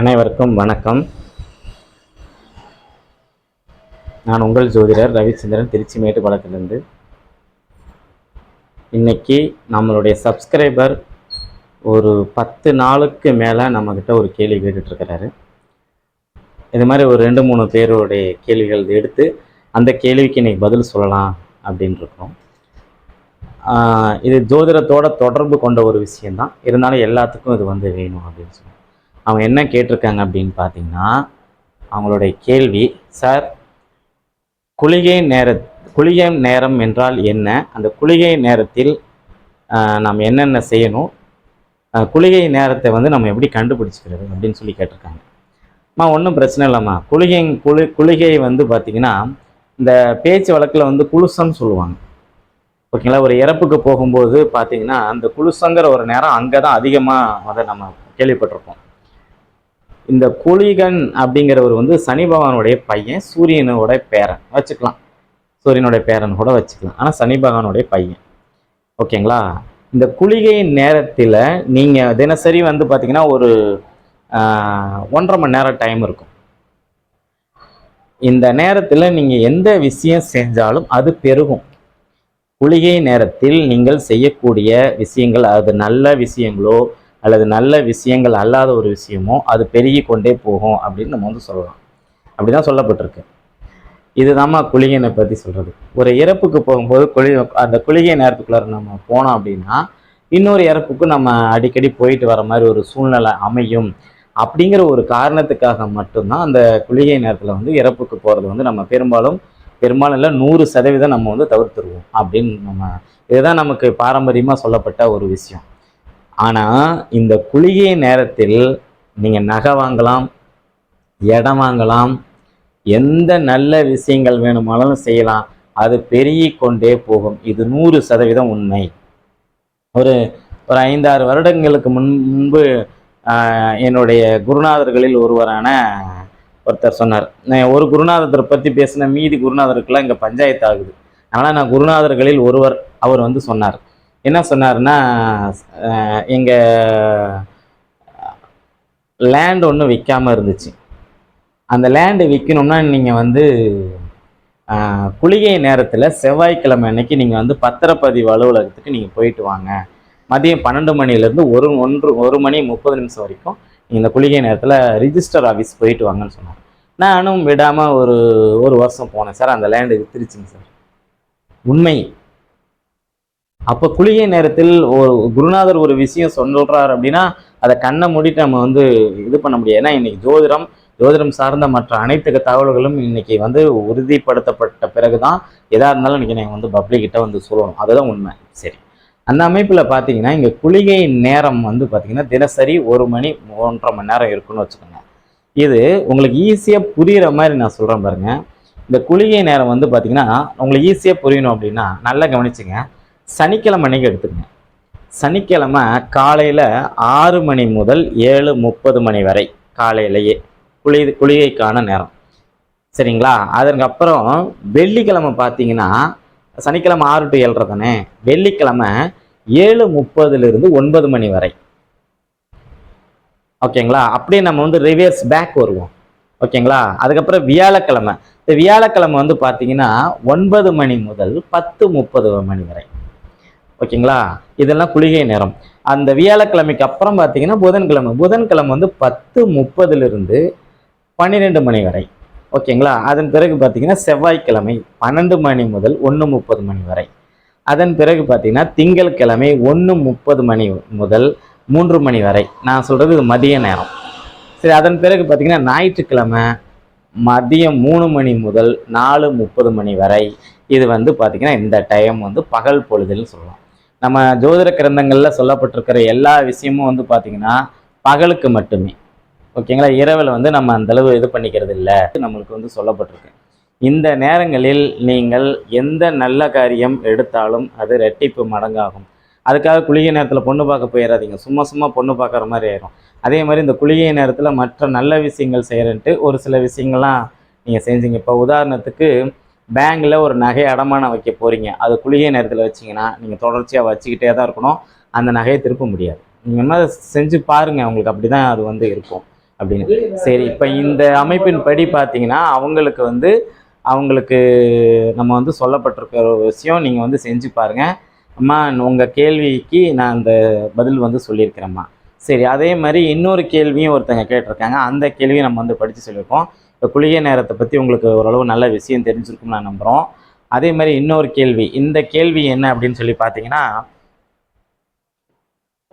அனைவருக்கும் வணக்கம். நான் உங்கள் ஜோதிடர் ரவிச்சந்திரன் திருச்சி மேட்டுப்பாளையத்திலிருந்து இன்னைக்கு நம்மளுடைய சப்ஸ்கிரைபர் ஒரு பத்து நாளுக்கு மேலே நம்மக்கிட்ட ஒரு கேள்வி கேட்டுட்ருக்கிறாரு. இது மாதிரி ஒரு ரெண்டு மூணு பேருடைய கேள்விகள் எடுத்து அந்த கேள்விக்கு இன்னைக்கு பதில் சொல்லலாம் அப்படின்னு இருக்கோம் இது ஜோதிடத்தோட தொடர்பு கொண்ட ஒரு விஷயந்தான் இருந்தாலும் எல்லாத்துக்கும் இது வந்து வேணும் அப்படின்னு சொல்லி அவங்க என்ன கேட்டிருக்காங்க அப்படின்னு பார்த்தீங்கன்னா அவங்களுடைய கேள்வி சார் குளிகை நேர குளிகை நேரம் என்றால் என்ன? அந்த குளிகை நேரத்தில் நாம் என்னென்ன செய்யணும்? குளிகை நேரத்தை வந்து நம்ம எப்படி கண்டுபிடிச்சிக்கிறது? அப்படின்னு சொல்லி கேட்டிருக்காங்க. அம்மா ஒன்றும் பிரச்சனை இல்லைம்மா. குளிகை குளி குளிகை வந்து பார்த்திங்கன்னா இந்த பேச்சு வழக்கில் வந்து குளுசம்னு சொல்லுவாங்க. ஓகேங்களா? ஒரு இறப்புக்கு போகும்போது பார்த்தீங்கன்னா அந்த குளுசங்கிற ஒரு நேரம் அங்கே தான் அதிகமாக அதை நம்ம கேள்விப்பட்டிருப்போம். இந்த குளிகன் அப்படிங்கிறவர் வந்து சனி பகவானுடைய பையன் சூரியனோட பேரன். வச்சுக்கலாம். சூரியனுடைய பேரன் கூட வச்சுக்கலாம். ஆனால் சனி பகவானுடைய பையன். ஓகேங்களா? இந்த குளிகை நேரத்தில் நீங்கள் தினசரி வந்து பார்த்தீங்கன்னா ஒரு ஒன்றரை மணி நேரம் டைம் இருக்கும். இந்த நேரத்தில் நீங்கள் எந்த விஷயம் செஞ்சாலும் அது பெருகும். குளிகை நேரத்தில் நீங்கள் செய்யக்கூடிய விஷயங்கள் அது நல்ல விஷயங்களோ அல்லது நல்ல விஷயங்கள் அல்லாத ஒரு விஷயமோ அது பெருகி கொண்டே போகும் அப்படின்னு நம்ம வந்து சொல்லலாம். அப்படிதான் சொல்லப்பட்டிருக்கு. இதுதாம்மா குளிகைனை பற்றி சொல்கிறது ஒரு இறப்புக்கு போகும்போது குளி அந்த குளிகை நேரத்துக்குள்ளார நம்ம போனோம் அப்படின்னா இன்னொரு இறப்புக்கு நம்ம அடிக்கடி போயிட்டு வர மாதிரி ஒரு சூழ்நிலை அமையும். அப்படிங்கிற ஒரு காரணத்துக்காக மட்டும்தான் அந்த குளிகை நேரத்தில் வந்து இறப்புக்கு போகிறது வந்து நம்ம பெரும்பாலும் பெரும்பாலும் இல்லை நூறு சதவீதம் நம்ம வந்து தவிர்த்துருவோம் அப்படின்னு நம்ம இதுதான் நமக்கு பாரம்பரியமாக சொல்லப்பட்ட ஒரு விஷயம். ஆனால் இந்த குளிகை நேரத்தில் நீங்கள் நகை வாங்கலாம் இடம் வாங்கலாம் எந்த நல்ல விஷயங்கள் வேணுமானாலும் செய்யலாம். அது பெருகி கொண்டே போகும். இது நூறு சதவீதம் உண்மை. ஒரு ஒரு ஐந்தாறு வருடங்களுக்கு முன் முன்பு என்னுடைய குருநாதர்களில் ஒருவரான ஒருத்தர் சொன்னார். நான் ஒரு குருநாதரை பற்றி பேசின மீதி குருநாதருக்கெல்லாம் இங்கே பஞ்சாயத்து ஆகுது. அதனால் நான் குருநாதர்களில் ஒருவர் அவர் வந்து சொன்னார். என்ன சொன்னார்னா எங்கள் லேண்ட் ஒன்று விற்காம இருந்துச்சு. அந்த லேண்டு விற்கணும்னா நீங்கள் வந்து குளிகை நேரத்தில் செவ்வாய்க்கிழமை அன்னைக்கு நீங்கள் வந்து பத்திரப்பதிவு அலுவலகத்துக்கு நீங்கள் போயிட்டு வாங்க. மதியம் பன்னெண்டு மணிலேருந்து ஒரு ஒன்று ஒரு மணி முப்பது நிமிஷம் வரைக்கும் நீங்கள் இந்த குளிகை நேரத்தில் ரிஜிஸ்டர் ஆஃபீஸ் போயிட்டு வாங்கன்னு சொன்னார். நானும் விடாமல் ஒரு ஒரு வருஷம் போனேன் சார். அந்த லேண்டு வித்துருச்சுங்க சார். உண்மை. அப்போ குளிகை நேரத்தில் ஒரு குருநாதர் ஒரு விஷயம் சொல்றார் அப்படின்னா அதை கண்ணை மூடிட்டு நம்ம வந்து இது பண்ண முடியாது. ஏன்னா இன்னைக்கு ஜோதிடம் ஜோதிடம் சார்ந்த மற்ற அனைத்து தகவல்களும் இன்னைக்கு வந்து உறுதிப்படுத்தப்பட்ட பிறகுதான் எதா இருந்தாலும் இன்னைக்கு நீங்கள் வந்து பப்ளிக்கிட்ட வந்து சொல்லணும். அதுதான் உண்மை. சரி. அந்த அமைப்பில் பார்த்தீங்கன்னா இங்கே குளிகை நேரம் வந்து பார்த்தீங்கன்னா தினசரி ஒரு மணி ஒன்றரை மணி நேரம் இருக்குன்னு வச்சுக்கோங்க. இது உங்களுக்கு ஈஸியாக புரிகிற மாதிரி நான் சொல்கிறேன் பாருங்கள் இந்த குளிகை நேரம் வந்து பார்த்தீங்கன்னா உங்களுக்கு ஈஸியாக புரியணும் அப்படின்னா நல்லா கவனிச்சுங்க. சனிக்கிழமை அன்னைக்கு எடுத்துக்கங்க. சனிக்கிழமை காலையில் ஆறு மணி முதல் ஏழு முப்பது மணி வரை காலையிலேயே குளி குளிகைக்கான நேரம். சரிங்களா? அதற்கப்புறம் வெள்ளிக்கிழமை பார்த்தீங்கன்னா சனிக்கிழமை ஆறு டு ஏழரை தானே? வெள்ளிக்கிழமை ஏழு முப்பதுலேருந்து ஒன்பது மணி வரை. ஓகேங்களா? அப்படியே நம்ம வந்து ரிவர்ஸ் பேக் வருவோம். ஓகேங்களா? அதுக்கப்புறம் வியாழக்கிழமை. இந்த வியாழக்கிழமை வந்து பார்த்தீங்கன்னா ஒன்பது மணி முதல் பத்து முப்பது மணி வரை. ஓகேங்களா? இதெல்லாம் குளிகை நேரம். அந்த வியாழக்கிழமைக்கு அப்புறம் பார்த்தீங்கன்னா புதன்கிழமை. புதன்கிழமை வந்து பத்து முப்பதுலேருந்து பன்னிரெண்டு மணி வரை. ஓகேங்களா? அதன் பிறகு பார்த்தீங்கன்னா செவ்வாய்க்கிழமை பன்னெண்டு மணி முதல் ஒன்று முப்பது மணி வரை. அதன் பிறகு பார்த்தீங்கன்னா திங்கட்கிழமை ஒன்று முப்பது மணி முதல் மூன்று மணி வரை. நான் சொல்கிறது இது மதிய நேரம். சரி அதன் பிறகு பார்த்தீங்கன்னா ஞாயிற்றுக்கிழமை மதியம் மூணு மணி முதல் நாலு முப்பது மணி வரை. இது வந்து பார்த்திங்கன்னா இந்த டைம் வந்து பகல் பொழுதுன்னு சொல்லலாம். நம்ம ஜோதிட கிரந்தங்களில் சொல்லப்பட்டிருக்கிற எல்லா விஷயமும் வந்து பார்த்திங்கன்னா பகலுக்கு மட்டுமே. ஓகேங்களா? இரவில் வந்து நம்ம அந்தளவு இது பண்ணிக்கிறது இல்லை. நம்மளுக்கு வந்து சொல்லப்பட்டிருக்கு. இந்த நேரங்களில் நீங்கள் எந்த நல்ல காரியம் எடுத்தாலும் அது ரெட்டிப்பு மடங்காகும். அதுக்காக குளிகை நேரத்தில் பொண்ணு பார்க்க போயிடாதீங்க சும்மா சும்மா பொண்ணு பார்க்குற மாதிரி ஆயிரும். அதே மாதிரி இந்த குளிகை நேரத்தில் மற்ற நல்ல விஷயங்கள் செய்கிறன்ட்டு ஒரு சில விஷயங்கள்லாம் நீங்கள் செஞ்சீங்க. இப்போ உதாரணத்துக்கு பேங்கில் ஒரு நகை அடமானம் வைக்க போகிறீங்க அது குளிகை நேரத்தில் வச்சிங்கன்னா நீங்கள் தொடர்ச்சியாக வச்சுக்கிட்டே தான் இருக்கணும். அந்த நகையை திருப்ப முடியாது. நீங்கள் என்ன செஞ்சு பாருங்கள் உங்களுக்கு அப்படி தான் அது வந்து இருக்கும் அப்படின்னு. சரி இப்போ இந்த அமைப்பின் படி பார்த்தீங்கன்னா அவங்களுக்கு வந்து அவங்களுக்கு நம்ம வந்து சொல்லப்பட்டிருக்கிற ஒரு விஷயம் நீங்கள் வந்து செஞ்சு பாருங்கள் அம்மா உங்கள் கேள்விக்கு நான் அந்த பதில் வந்து சொல்லியிருக்கிறேம்மா. சரி அதே மாதிரி இன்னொரு கேள்வியும் ஒருத்தங்க கேட்டிருக்காங்க. அந்த கேள்வியும் நம்ம வந்து படித்து சொல்லியிருக்கோம். இப்போ குளிகை நேரத்தை பற்றி உங்களுக்கு ஓரளவு நல்ல விஷயம் தெரிஞ்சிருக்கும் நான் நம்புகிறோம் அதே மாதிரி இன்னொரு கேள்வி இந்த கேள்வி என்ன அப்படின்னு சொல்லி பார்த்தீங்கன்னா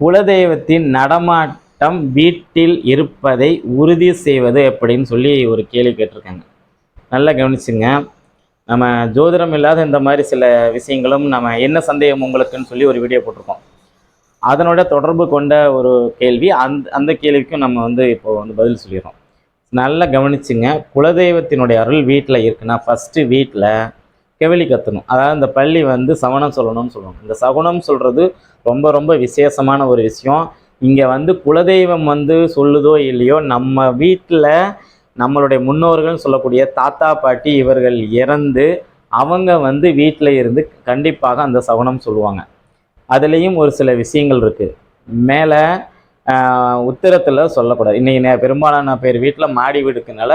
குலதெய்வத்தின் நடமாட்டம் வீட்டில் இருப்பதை உறுதி செய்வது எப்படின்னு சொல்லி ஒரு கேள்வி கேட்டிருக்காங்க. நல்லா கவனிச்சுங்க. நம்ம ஜோதிடம் இல்லாத இந்த மாதிரி சில விஷயங்களும் நம்ம என்ன சந்தேகம் உங்களுக்குன்னு சொல்லி ஒரு வீடியோ போட்டிருக்கோம். அதனோட தொடர்பு கொண்ட ஒரு கேள்வி அந்த அந்த கேள்விக்கும் நம்ம வந்து இப்போ வந்து பதில் சொல்லிடுறோம். நல்லா கவனிச்சுங்க. குலதெய்வத்தினுடைய அருள் வீட்டில் இருக்குன்னா ஃபஸ்ட்டு வீட்டில் கெவிலி கத்தணும். அதாவது இந்த பள்ளி வந்து சவணம் சொல்லணும்னு சொல்லுவாங்க. இந்த சகுனம் சொல்கிறது ரொம்ப ரொம்ப விசேஷமான ஒரு விஷயம். இங்கே வந்து குலதெய்வம் வந்து சொல்லுதோ இல்லையோ நம்ம வீட்டில் நம்மளுடைய முன்னோர்கள் சொல்லக்கூடிய தாத்தா பாட்டி இவர்கள் இறந்து அவங்க வந்து வீட்டில் இருந்து கண்டிப்பாக அந்த சகுனம் சொல்லுவாங்க. அதுலேயும் ஒரு சில விஷயங்கள் இருக்குது மேலே உத்தரத்தில் சொல்லக்கூடாது. இன்றைக்கி பெரும்பாலான பேர் வீட்டில் மாடி வீடுக்குனால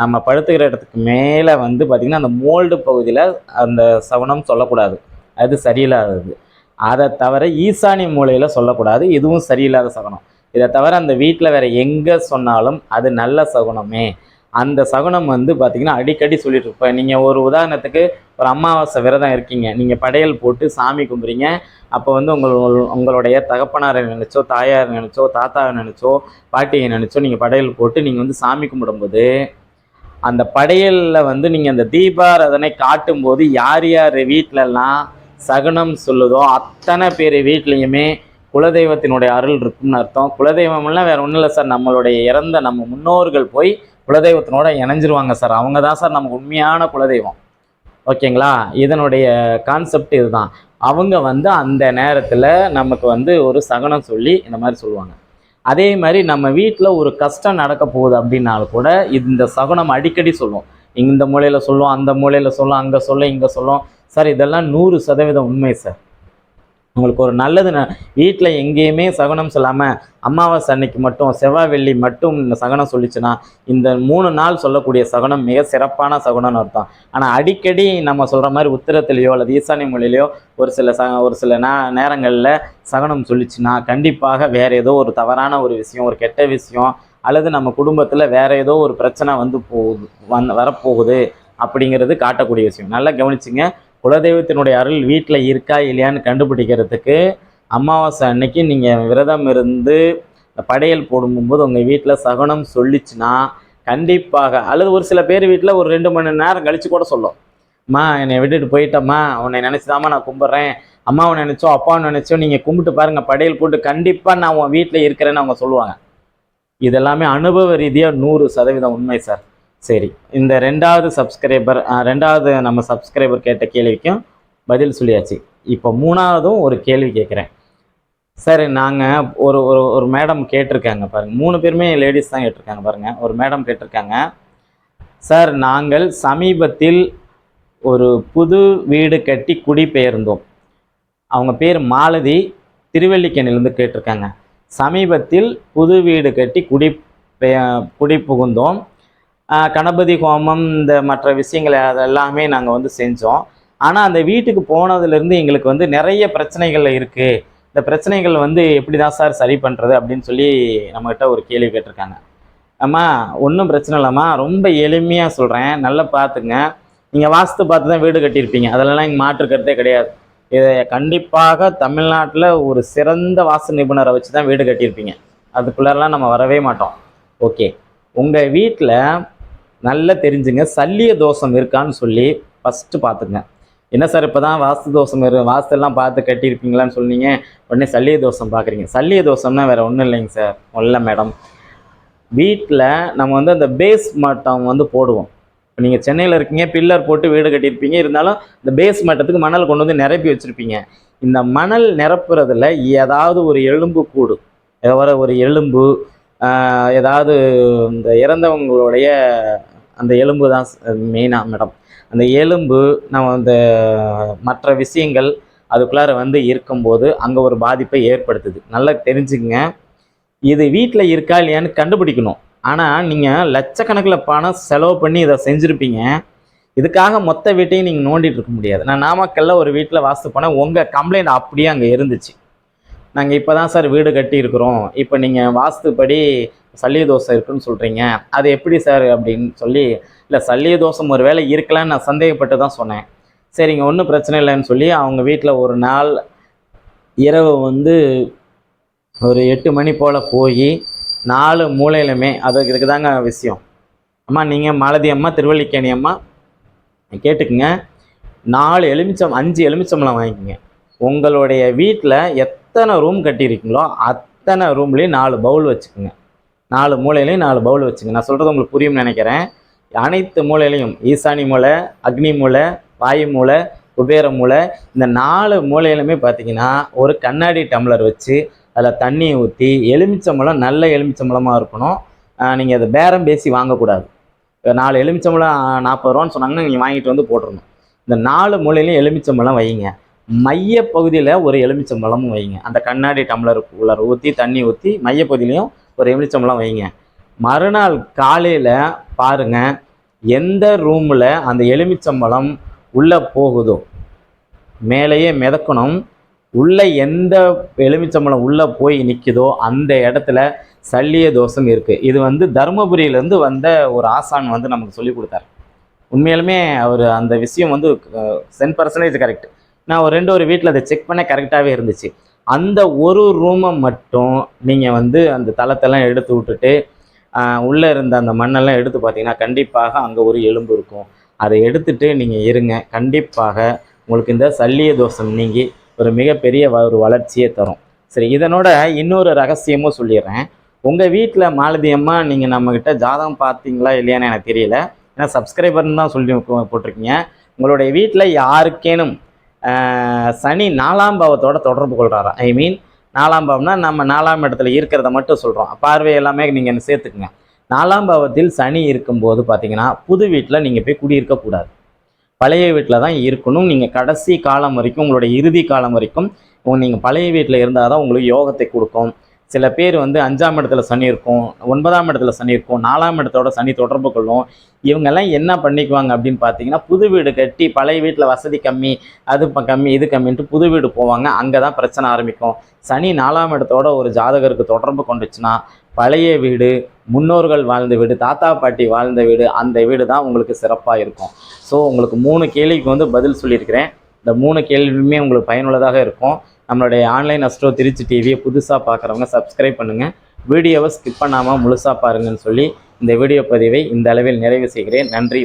நம்ம படுத்துக்கிற இடத்துக்கு மேலே வந்து பார்த்திங்கன்னா அந்த மோல்டு பகுதியில் அந்த சவனம் சொல்லக்கூடாது. அது சரியில்லாதது. அதை தவிர ஈசானி மூலையில் சொல்லக்கூடாது. இதுவும் சரியில்லாத சகுனம் இதை தவிர அந்த வீட்டில் வேறு எங்கே சொன்னாலும் அது நல்ல சகுனமே. அந்த சகுனம் வந்து பார்த்திங்கன்னா அடிக்கடி சொல்லிட்டு இருப்பேன். நீங்கள் ஒரு உதாரணத்துக்கு ஒரு அமாவாசை விரதம் இருக்கீங்க. நீங்கள் படையல் போட்டு சாமி கும்பிட்றீங்க அப்போ வந்து உங்கள் உங்களுடைய தகப்பனாரை நினச்சோ தாயாரை நினச்சோ தாத்தாவை நினச்சோ பாட்டியை நினச்சோ நீங்கள் படையல் போட்டு நீங்கள் வந்து சாமி கும்பிடும்போது அந்த படையலில் வந்து நீங்கள் அந்த தீபாராதனை காட்டும்போது யார் யார் வீட்டிலலாம் சகுனம் சொல்லுதோ அத்தனை பேர் வீட்லேயுமே குலதெய்வத்தினுடைய அருள் இருக்கும்னு அர்த்தம். குலதெய்வம்லாம் வேற ஒன்றும் இல்லை சார். நம்மளுடைய இறந்த நம்ம முன்னோர்கள் போய் குலதெய்வத்தினோட இணைஞ்சிருவாங்க சார். அவங்க தான் சார் நமக்கு உண்மையான குலதெய்வம். ஓகேங்களா? இதனுடைய கான்செப்ட் இதுதான். அவங்க வந்து அந்த நேரத்தில் நமக்கு வந்து ஒரு சகனம் சொல்லி இந்த மாதிரி சொல்லுவாங்க. அதே மாதிரி நம்ம வீட்டில் ஒரு கஷ்டம் நடக்க போகுது அப்படின்னாலும் கூட இந்த சகுனம் அடிக்கடி சொல்லுவோம் இந்த மூலையில் சொல்லுவோம் அந்த மூலையில் சொல்லுவோம் அங்கே சொல்ல இங்கே சொல்லுவோம் சார் இதெல்லாம் நூறு சதவீதம் உண்மை சார். உங்களுக்கு ஒரு நல்லது வீட்டில் எங்கேயுமே சகுனம் சொல்லாமல் அமாவாசை அன்னைக்கு மட்டும் செவ்வாய் வெள்ளி மட்டும் இந்த சகுனம் சொல்லிச்சுன்னா இந்த மூணு நாள் சொல்லக்கூடிய சகுனம் மிக சிறப்பான சகுனம்னு அர்த்தம். ஆனால் அடிக்கடி நம்ம சொல்கிற மாதிரி உத்திரத்திலேயோ அல்லது ஈசானிய மொழியிலையோ ஒரு சில ச ஒரு சில நே நேரங்களில் சகுனம் சொல்லிச்சுன்னா கண்டிப்பாக வேறு ஏதோ ஒரு தவறான ஒரு விஷயம் ஒரு கெட்ட விஷயம் அல்லது நம்ம குடும்பத்தில் வேறு ஏதோ ஒரு பிரச்சனை வந்து போகுது வந் வரப்போகுது அப்படிங்கிறது காட்டக்கூடிய விஷயம். நல்லா கவனிச்சிங்க. குலதெய்வத்தினுடைய அருள் வீட்டில் இருக்கா இல்லையான்னு கண்டுபிடிக்கிறதுக்கு அமாவாசை அன்னைக்கு நீங்கள் விரதம் இருந்து படையல் போடும்போது உங்கள் வீட்டில் சகுனம் சொல்லிச்சுன்னா கண்டிப்பாக அல்லது ஒரு சில பேர் வீட்டில் ஒரு ரெண்டு மணி நேரம் கழித்து கூட சொல்லும். அம்மா என்னை விட்டுட்டு போயிட்டம்மா. உன்னை நினச்சிதாம்மா நான் கும்பிட்றேன். அம்மாவை நினச்சோ அப்பாவை நினச்சோ நீங்கள் கும்பிட்டு பாருங்கள் படையல் போட்டு கண்டிப்பாக நான் உன் வீட்டில் இருக்கிறேன்னு அவங்க சொல்லுவாங்க. இதெல்லாமே அனுபவ ரீதியாக நூறு சதவீதம் உண்மை சார். சரி இந்த ரெண்டாவது சப்ஸ்கிரைபர் ரெண்டாவது நம்ம சப்ஸ்கிரைபர் கேட்ட கேள்விக்கும் பதில் சொல்லியாச்சு. இப்போ மூணாவதும் ஒரு கேள்வி கேட்குறேன். சார் நாங்கள் ஒரு ஒரு ஒரு மேடம் கேட்டிருக்காங்க பாருங்கள் மூணு பேருமே லேடிஸ் தான் கேட்டிருக்காங்க பாருங்கள் ஒரு மேடம் கேட்டிருக்காங்க. சார் நாங்கள் சமீபத்தில் ஒரு புது வீடு கட்டி குடிபெயர்ந்தோம் அவங்க பேர் மாலதி திருவல்லிக்கேணிலேருந்து கேட்டிருக்காங்க. சமீபத்தில் புது வீடு கட்டி குடி குடி புகுந்தோம். கணபதி ஹோமம் இந்த மற்ற விஷயங்கள் அதெல்லாமே நாங்கள் வந்து செஞ்சோம். ஆனால் அந்த வீட்டுக்கு போனதுலேருந்து எங்களுக்கு வந்து நிறைய பிரச்சனைகள் இருக்குது இந்த பிரச்சனைகள் வந்து எப்படி தான் சார் சரி பண்ணுறது அப்படின்னு சொல்லி நம்மக்கிட்ட ஒரு கேள்வி கேட்டிருக்காங்க. அம்மா ஒன்றும் பிரச்சனை இல்லைம்மா. ரொம்ப எளிமையாக சொல்கிறேன் நல்லா பார்த்துங்க. நீங்கள் வாஸ்து பார்த்து தான் வீடு கட்டியிருப்பீங்க. அதெல்லாம் இங்கே மாற்றுக்கிறதே கிடையாது. இதை கண்டிப்பாக தமிழ்நாட்டில் ஒரு சிறந்த வாஸ்து நிபுணரை வச்சு தான் வீடு கட்டியிருப்பீங்க. அதுக்குள்ளெல்லாம் நம்ம வரவே மாட்டோம். ஓகே. உங்கள் வீட்டில் நல்லா தெரிஞ்சுங்க. சல்லிய தோஷம் இருக்கான்னு சொல்லி ஃபஸ்ட்டு பார்த்துங்க. என்ன சார் இப்போ தான் வாஸ்து தோஷம் இரு வாஸ்தெல்லாம் பார்த்து கட்டியிருப்பீங்களான்னு சொன்னீங்க. உடனே சல்லிய தோஷம் பார்க்குறீங்க. சல்லிய தோஷம்னா வேறு ஒன்றும் இல்லைங்க சார். இல்லை மேடம். வீட்டில் நம்ம வந்து அந்த பேஸ் மட்டம் வந்து போடுவோம். இப்போ நீங்கள் சென்னையில் இருக்கீங்க பில்லர் போட்டு வீடு கட்டியிருப்பீங்க. இருந்தாலும் இந்த பேஸ் மட்டத்துக்கு மணல் கொண்டு வந்து நிரப்பி வச்சுருப்பீங்க. இந்த மணல் நிரப்புறதுல ஏதாவது ஒரு எலும்பு கூடு. ஏதாவது ஒரு எலும்பு ஏதாவது இந்த இறந்தவங்களுடைய அந்த எலும்பு தான் மெயினாக மேடம் அந்த எலும்பு நம்ம அந்த மற்ற விஷயங்கள் அதுக்குள்ளார வந்து இருக்கும்போது அங்கே ஒரு பாதிப்பை ஏற்படுத்துது. நல்லா தெரிஞ்சுக்கங்க. இது வீட்டில் இருக்கா இல்லையான்னு கண்டுபிடிக்கணும். ஆனால் நீங்கள் லட்சக்கணக்கில் பணம் செலவு பண்ணி இதை செஞ்சுருப்பீங்க. இதுக்காக மொத்த வீட்டையும் நீங்கள் நோண்டிட்டு இருக்க முடியாது. நான் நாமக்கல்ல ஒரு வீட்டில் வாஸ்து போனேன் உங்கள் கம்ப்ளைண்ட் அப்படியே அங்கே இருந்துச்சு. நாங்கள் இப்போ தான் சார் வீடு கட்டியிருக்கிறோம். இப்போ நீங்கள் வாஸ்துப்படி சல்லிய தோசை இருக்குன்னு சொல்கிறீங்க அது எப்படி சார் அப்படின்னு சொல்லி இல்லை சல்லிய தோசம் ஒரு வேளை இருக்கலான்னு நான் சந்தேகப்பட்டு தான் சொன்னேன். சரிங்க ஒன்றும் பிரச்சனை இல்லைன்னு சொல்லி அவங்க வீட்டில் ஒரு நாள் இரவு வந்து ஒரு எட்டு மணி போல் போய் நாலு மூலையிலுமே அது இதுக்கு தாங்க விஷயம். அம்மா நீங்கள் மாலதி அம்மா திருவள்ளிக்கேணி அம்மா கேட்டுக்குங்க. நாலு எலுமிச்சம் அஞ்சு எலுமிச்சம்பழம் வாங்கிக்கோங்க. உங்களுடைய வீட்டில் எத்தனை ரூம் கட்டியிருக்கீங்களோ அத்தனை ரூம்லேயும் நாலு பவுல் வச்சுக்கோங்க. நாலு மூலையிலையும் நாலு பவுல் வச்சுங்க. நான் சொல்கிறது உங்களுக்கு புரியும்னு நினைக்கிறேன். அனைத்து மூலையிலையும் ஈசானி மூலை அக்னி மூலை வாயு மூலை குபேர மூலை இந்த நாலு மூலையிலுமே பார்த்தீங்கன்னா ஒரு கண்ணாடி டம்ளர் வச்சு அதில் தண்ணியை ஊற்றி எலுமிச்சம்பழம் நல்ல எலுமிச்சம்பழமாக இருக்கணும். நீங்கள் அதை பேரம் பேசி வாங்கக்கூடாது. நாலு எலுமிச்சம்பழம் நாற்பது ரூபான்னு சொன்னாங்கன்னா நீங்கள் வாங்கிட்டு வந்து போட்டுருணும் இந்த நாலு மூலையிலையும் எலுமிச்சம்பழம் வைங்க. மைய பகுதியில் ஒரு எலுமிச்சம்பழமும் வைங்க. அந்த கண்ணாடி டம்ளர் டம்ளருக்குள்ள ஊற்றி தண்ணி ஊற்றி மையப்பகுதியிலையும் ஒரு எலுமிச்சம்பழம் வைங்க. மறுநாள் காலையில் பாருங்க எந்த ரூமில் அந்த எலுமிச்சம்பழம் உள்ளே போகுதோ மேலேயே மிதக்கணும் உள்ளே எந்த எலுமிச்சம்பழம் உள்ளே போய் நிற்குதோ அந்த இடத்துல சல்லிய தோஷம் இருக்குது இது வந்து தருமபுரியிலேருந்து வந்த ஒரு ஆசான் வந்து நமக்கு சொல்லி கொடுத்தாரு. உண்மையிலுமே அவர் அந்த விஷயம் வந்து சென் பர்சன்டேஜ் கரெக்ட் நான் ஒரு ரெண்டு ஒரு வீட்டில் அதை செக் பண்ண கரெக்டாகவே இருந்துச்சு. அந்த ஒரு ரூமை மட்டும் நீங்கள் வந்து அந்த தளத்தெல்லாம் எடுத்து விட்டுட்டு உள்ளே இருந்த அந்த மண்ணெல்லாம் எடுத்து பார்த்தீங்கன்னா கண்டிப்பாக அங்கே ஒரு எலும்பு இருக்கும். அதை எடுத்துட்டு நீங்கள் இருங்க. கண்டிப்பாக உங்களுக்கு இந்த சல்லிய தோஷம் நீங்கி ஒரு மிகப்பெரிய வ- ஒரு வளர்ச்சியை தரும். சரி இதனோட இன்னொரு ரகசியமும் சொல்லிடுறேன். உங்கள் வீட்டில் மாலதி அம்மா நீங்கள் நம்மக்கிட்ட ஜாதகம் பார்த்தீங்களா இல்லையான்னு எனக்கு தெரியல. ஏன்னா சப்ஸ்கிரைபர்னு தான் சொல்லி போட்டிருக்கீங்க. உங்களுடைய வீட்டில் யாருக்கேனும் சனி நாலாம் பாவத்தோட தொடர்பு கொள்கிறாரா ஐ மீன் நாலாம் பாவம்னா நம்ம நாலாம் இடத்துல இருக்கிறத மட்டும் சொல்கிறோம் பார்வை எல்லாமே நீங்கள் சேர்த்துக்குங்க. நாலாம் பாவத்தில் சனி இருக்கும்போது பார்த்தீங்கன்னா புது வீட்டில் நீங்கள் போய் குடியிருக்கக்கூடாது பழைய வீட்டில் தான் இருக்கணும். நீங்கள் கடைசி காலம் வரைக்கும் உங்களுடைய இறுதி காலம் வரைக்கும் நீங்கள் பழைய வீட்டில் இருந்தால் தான் உங்களுக்கு யோகத்தை கொடுக்கும். சில பேர் வந்து அஞ்சாம் இடத்துல சனி இருக்கும் ஒன்பதாம் இடத்துல சனி இருக்கும் நாலாம் இடத்தோட சனி தொடர்பு கொள்ளும். இவங்கெல்லாம் என்ன பண்ணிக்குவாங்க அப்படின்னு பார்த்தீங்கன்னா புது வீடு கட்டி பழைய வீட்டில் வசதி கம்மி அது இப்போ கம்மி இது கம்மின்ட்டு புது வீடு போவாங்க. அங்கே தான் பிரச்சனை ஆரம்பிக்கும். சனி நாலாம் இடத்தோட ஒரு ஜாதகருக்கு தொடர்பு கொண்டுச்சுன்னா பழைய வீடு முன்னோர்கள் வாழ்ந்த வீடு தாத்தா பாட்டி வாழ்ந்த வீடு அந்த வீடு தான் உங்களுக்கு சிறப்பாக இருக்கும். ஸோ உங்களுக்கு மூணு கேள்விக்கு வந்து பதில் சொல்லியிருக்கிறேன். இந்த மூணு கேள்வியுமே உங்களுக்கு பயனுள்ளதாக இருக்கும். நம்மளுடைய ஆன்லைன் அஸ்ட்ரோ திருச்சி டிவியை புதுசாக பார்க்குறவங்க சப்ஸ்கிரைப் பண்ணுங்கள் வீடியோவை ஸ்கிப் பண்ணாமல் முழுசாக பாருங்கன்னு சொல்லி இந்த வீடியோ பதிவை இந்த அளவில் நிறைவு செய்கிறேன். நன்றி